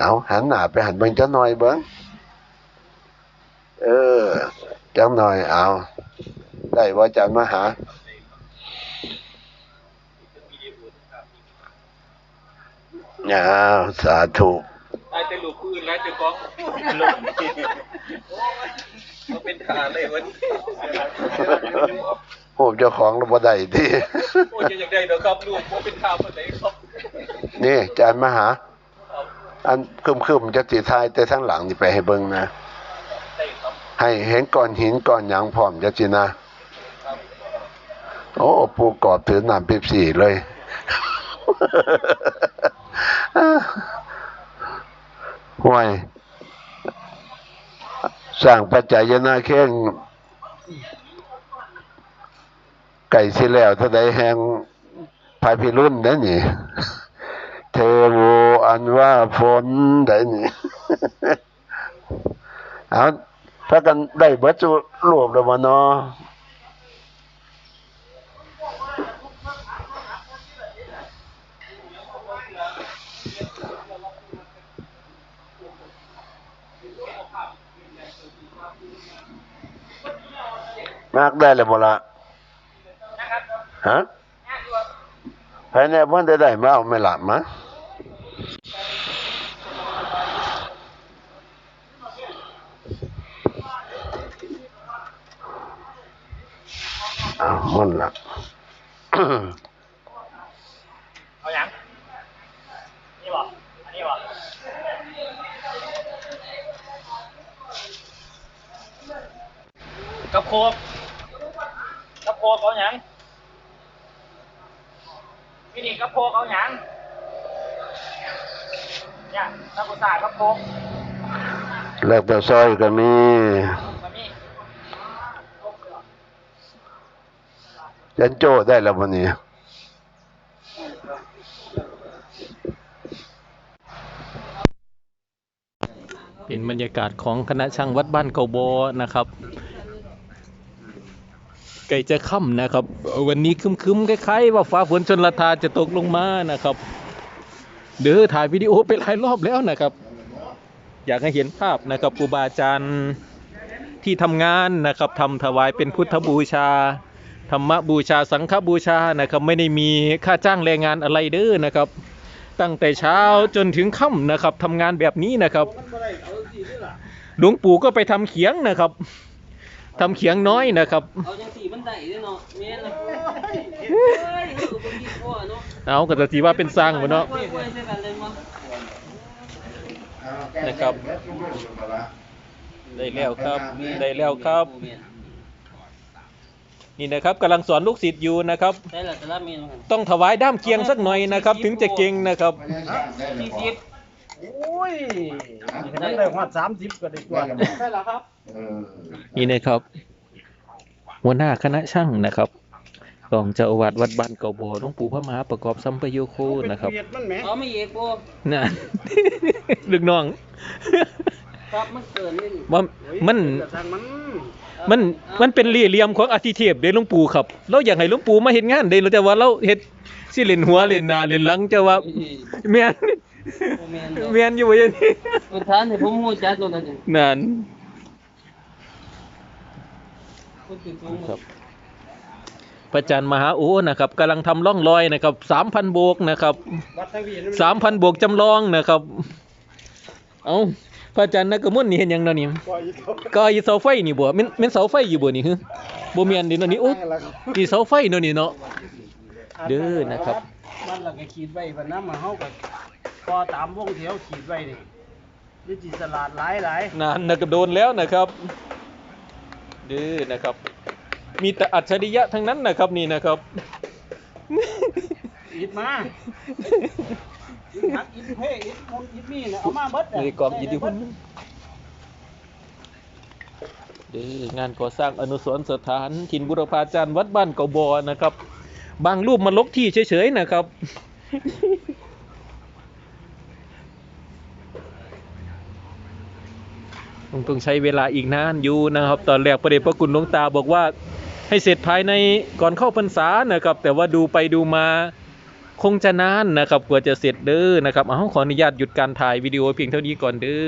เอาหันหน้าไปหันเบิ่งจักหน่อยเบิ่งเออจักหน่อยเอาได้บ่อาจารย์มาหา อ้าวสาธุได้แต่ลูกปืนแล้วจะก้องลงก็เป็นทหารเลยวันนี้โหเจ้าของเราบ่ได้ติโอ้ยยังได้เด้อครับลูกว่าเป็นทหารคนไหนครับนี่อาจารย์มาหา อันคึมๆจะสิทายแต่ทั้งหลังนี่ไปให้เบิ่งนะ ให้เห็นก้อนหินก้อนหยังพร้อมจะสินะ โอ้ปูกอบถือน้ำเป๊ปซี่เลยห่วยสร้างปัจจัยนาเข่งไก่สิแล้วถ้าใดแหงภายพิรุ่นได้นี่ เทโวอันว่าฝนได้นี่เอาถ้ากันได้เบิดจุรวบแล้วบ่เนาะมากได้เลยบ่ละฮะภายในวันได้ได้มาเอาไม่หลับมะ อ้าวมันละเอาอย่างนี่บ่อันนี้บ่กับโคกกับโคกเอาอย่างพี่นี่กับโคกเอาอย่างเนี่ยนักกุศลกับโคกแล้วแต่ซอยก็มี มานี่ ยันโจ้ได้แล้ววันนี้เป็นบรรยากาศของคณะช่างวัดบ้านเกาโบนะครับไก่จะค่ำนะครับ วันนี้คึมๆคล้ายๆว่าฟ้าฝนชนละทาจะตกลงมานะครับ เด้อถ่ายวิดีโอไปหลายรอบแล้วนะครับ อยากให้เห็นภาพนะครับครูบาอาจารย์ที่ทำงานนะครับทำถวายเป็นพุทธบูชา ธรรมบูชาสังฆบูชานะครับไม่ได้มีค่าจ้างแรงงานอะไรเด้อนะครับ ตั้งแต่เช้าจนถึงค่ำนะครับทำงานแบบนี้นะครับหลวงปู่ก็ไปทำเขียงนะครับทำเขียงน้อยนะครับเอาจังสีมันได้เนาะแม่นเมีพ่อเนเอาก็จะสีว่าเป็นสร้างบ่เนาะค่อนเลยมั้งนะครับ ได้แล้วครับ ได้แล้วครับ นี่นะครับกำลังสอนลูกศิษย์อยู่นะครับ ได้ละแต่ละเมนูกันต้องถวายด้ามเคียงสักหน่อยนะครับ ถึงจะเก่งนะครับ สี่สิบโอ้ยได้ได้หัดสามสิบก็ได้กว่าใช่แล้วครับนี่นะครับหัวหน้าคณะช่างนะครับรองเจ้าอาวาสวัดบ้านเก่าบ่อหลวงปู่พระมหาประกอบสัมปโยโคนะครับมันแหมเอาไม่เอกบ่น่ะลูกน้อง ครับมันเกินนี่ว่ามันมันมันมันเป็นเหลี่ยเหลี่ยมของอธิเทพเด้หลวงปู่ครับ เราอยากให้หลวงปู่มาเฮ็ดงานเด้เราจะว่าเราเฮ็ดสิเล่นหัวเล่นหน้าเล่นหลังจะว่าแม่นบ่แม่นเนาะแม่นอยู่ว่าอย่างนี้พื้นฐานให้ผมฮู้จักตัวนั้นเองนั่นพูดถึงสูงครับพระอาจารย์มหาโอนะครับกำลังทำร่องรอยนะครับ3,000โบกนะครับ วัดทั้งวีสามพันบวกจำลองนะครับ เอา พระอาจารย์นักกระมุ่นนี่เห็นหยังเนาะนี่ปล่อยเขาก็อีเสาไฟนี่บ่แม่นแม่นเสาไฟอยู่บ่นี่ฮึบ่แม่นเดิเนาะนี่อุ๊ยนี่เสาไฟเนาะนี่เนาะ เด้อนะครับ มันละก็ขีดไว้วันนั้นมาเฮาก็พอตามวงแถวขีดไว้นี่นี่จิสลาดหลายหลายนานนะก็โดนแล้วนะครับเด้อนะครับ มีแต่อัจฉริยะทั้งนั้นนะครับนี่นะครับอิดมาอิด หักอิดเพ่อิดมุนอิดนี่นะเอามาเบิดนี่กองยินดีคุณเด้งานก่อสร้างอนุสรณ์สถานถิ่นบุรพาจารย์วัดบ้านเกาบอนะครับ บางรูปมาลกที่เฉยๆนะครับคงต้องใช้เวลาอีกนานอยู่นะครับ ตอนแรกประเดชพระคุณหลวงตาบอกว่าให้เสร็จภายในก่อนเข้าพรรษานะครับ แต่ว่าดูไปดูมา คงจะนานนะครับกว่าจะเสร็จเด้อนะครับเอาขออนุญาตหยุดการถ่ายวิดีโอเพียงเท่านี้ก่อนเด้อ